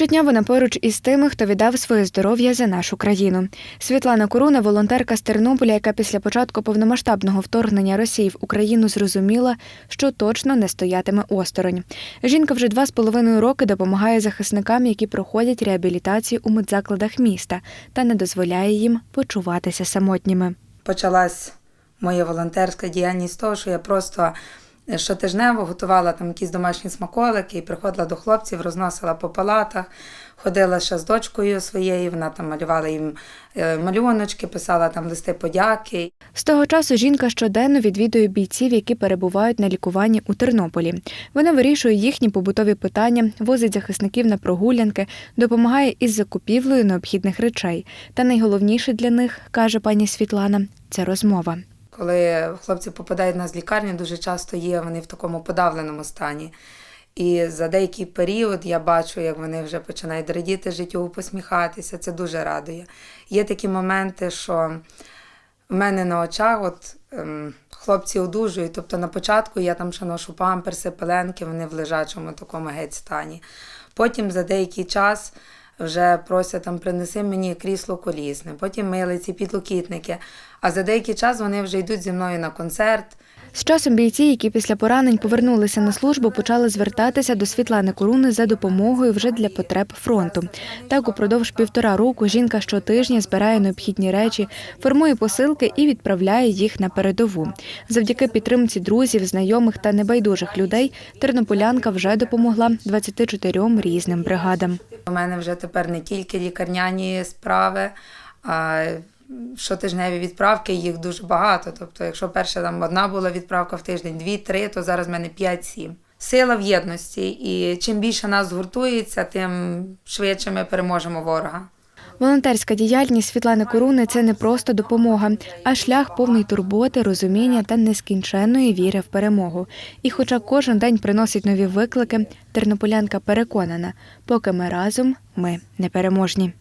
Щодня вона поруч із тими, хто віддав своє здоров'я за нашу країну. Світлана Коруна, волонтерка з Тернополя, яка після початку повномасштабного вторгнення Росії в Україну зрозуміла, що точно не стоятиме осторонь. Жінка вже два з половиною роки допомагає захисникам, які проходять реабілітацію у медзакладах міста, та не дозволяє їм почуватися самотніми. почалась моя волонтерська діяльність з того, що я просто щотижнево готувала там якісь домашні смаколики і приходила до хлопців, розносила по палатах, ходила ще з дочкою своєю, вона там малювала їм е, малюночки, писала там листи подяки. З того часу жінка щоденно відвідує бійців, які перебувають на лікуванні у Тернополі. Вона вирішує їхні побутові питання, возить захисників на прогулянки, допомагає із закупівлею необхідних речей. Та найголовніше для них, каже пані Світлана, це розмова. Коли хлопці попадають на з лікарні, дуже часто є вони в такому подавленому стані. І за деякий період я бачу, як вони вже починають радіти життю, посміхатися. Це дуже радує. Є такі моменти, що в мене на очах от, ем, хлопці одужують. Тобто на початку я там ще ношу памперси, пеленки, вони в лежачому такому геть стані. Потім за деякий час вже просять там принеси мені крісло колісне, потім милиці, підлокітники. А за деякий час вони вже йдуть зі мною на концерт. З часом бійці, які після поранень повернулися на службу, почали звертатися до Світлани Коруни за допомогою вже для потреб фронту. Так, упродовж півтора року жінка щотижня збирає необхідні речі, формує посилки і відправляє їх на передову. Завдяки підтримці друзів, знайомих та небайдужих людей тернополянка вже допомогла 24 різним бригадам. У мене вже тепер не тільки лікарняні справи, а щотижневі відправки, їх дуже багато. Тобто, якщо перша там одна була відправка в тиждень, дві, три, то зараз в мене п'ять-сім. Сила в єдності, і чим більше нас згуртується, тим швидше ми переможемо ворога. Волонтерська діяльність Світлани Коруни це не просто допомога, а шлях повний турботи, розуміння та нескінченної віри в перемогу. І хоча кожен день приносить нові виклики, тернополянка переконана, поки ми разом, ми непереможні.